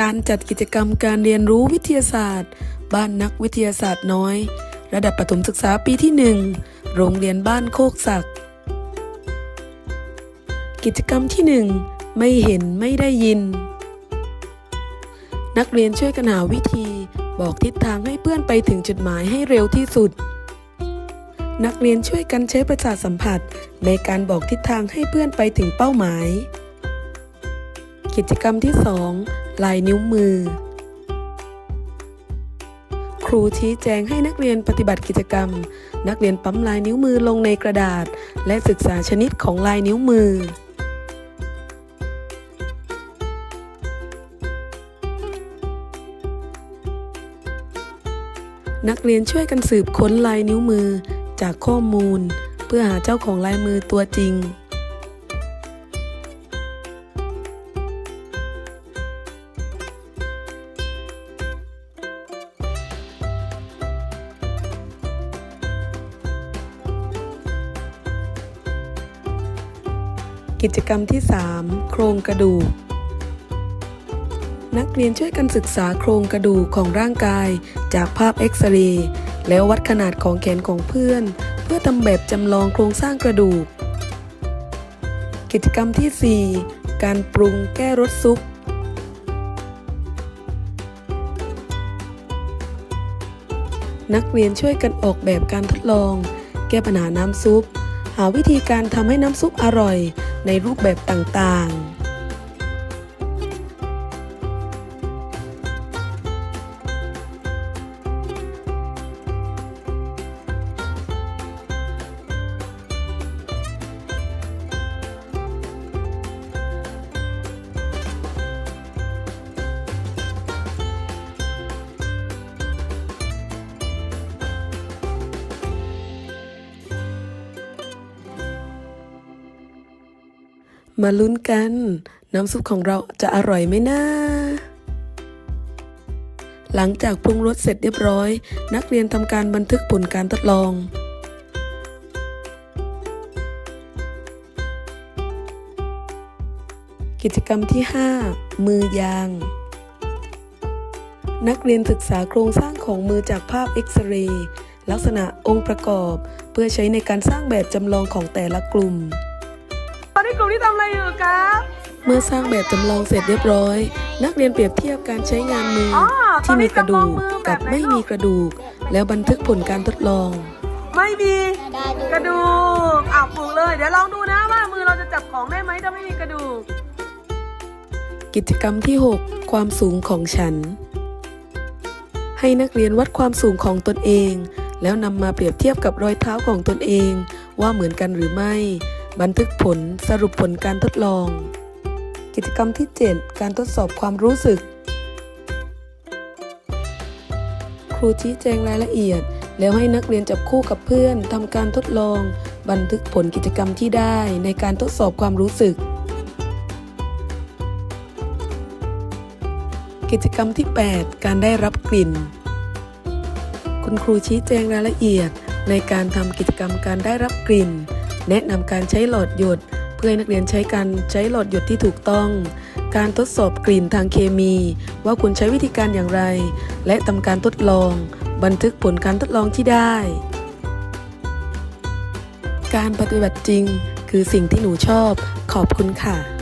การจัดกิจกรรมการเรียนรู้วิทยาศาสตร์ บ้านนักวิทยาศาสตร์น้อย ระดับประถมศึกษาปีที่ 1 โรงเรียนบ้านโคกศักดิ์กิจกรรมที่ 1 ไม่เห็นไม่ได้ยิน นักเรียนช่วยกันหาวิธีบอกทิศทางให้เพื่อนไปถึงจุดหมายให้เร็วที่สุด นักเรียนช่วยกันใช้ประสาทสัมผัสในการบอกทิศทางให้เพื่อนไปถึงเป้าหมาย กิจกรรมที่ 2 ลายนิ้วมือ ครูชี้แจงให้นักเรียนปฏิบัติกิจกรรม นักเรียนปั๊มลายนิ้วมือลงในกระดาษ และศึกษาชนิดของลายนิ้วมือนักเรียนช่วยกันสืบค้นลายนิ้วมือจากข้อมูล เพื่อหาเจ้าของลายมือตัวจริง กิจกรรมที่ 3 โครงกระดูก นักเรียนช่วยกันศึกษาโครงกระดูกของร่างกาย จากภาพเอ็กซเรย์แล้ววัดขนาดของแขนของเพื่อน เพื่อทำแบบจำลองโครงสร้างกระดูก กิจกรรมที่ 4 การปรุงแก้รสซุปนักเรียนช่วยกันออกแบบการทดลอง แก้ปัญหาน้ำซุป หาวิธีการทำให้น้ำซุปอร่อย ในรูปแบบต่างๆ มาลุ้นกัน น้ำซุปของเราจะอร่อยไหมนะ หลังจากปรุงรสเสร็จเรียบร้อย นักเรียนทำการบันทึกผลการทดลองกิจกรรมที่ 5 มือยาง นักเรียนศึกษาโครงสร้างของมือจากภาพเอ็กซเรย์ลักษณะองค์ประกอบ เพื่อใช้ในการสร้างแบบจำลองของแต่ละกลุ่ม กลุ่มที่ทำอะไรอยู่ครับ เมื่อสร้างแบบจำลองเสร็จเรียบร้อย นักเรียนเปรียบเทียบการใช้งานมืออที่มีกระดูกกับไม่มีกระดูก แล้วบันทึกผลการทดลอง ไม่มีกระดูกอ้าวปลูกเลย เดี๋ยวลองดูนะว่ามือเราจะจับของได้ไหมถ้าไม่มีกระดูก กิจกรรมที่ 6 ความสูงของฉัน ให้นักเรียนวัดความสูงของตนเอง แล้วนำมาเปรียบเทียบกับรอยเท้าของตนเอง ว่าเหมือนกันหรือไม่ บันทึกผลสรุปผลการทดลอง กิจกรรมที่ 7 การทดสอบความรู้สึก ครูชี้แจงรายละเอียด แล้วให้นักเรียนจับคู่กับเพื่อนทำการทดลอง บันทึกผลกิจกรรมที่ได้ในการทดสอบความรู้สึก กิจกรรมที่ 8 การได้รับกลิ่น คุณครูชี้แจงรายละเอียดในการทำกิจกรรมการได้รับกลิ่น แนะนำการใช้หลอดหยด เพื่อให้นักเรียนใช้การใช้หลอดหยดที่ถูกต้อง การทดสอบกลิ่นทางเคมี ว่าคุณใช้วิธีการอย่างไร และทำการทดลอง บันทึกผลการทดลองที่ได้ การปฏิบัติจริง คือสิ่งที่หนูชอบ ขอบคุณค่ะ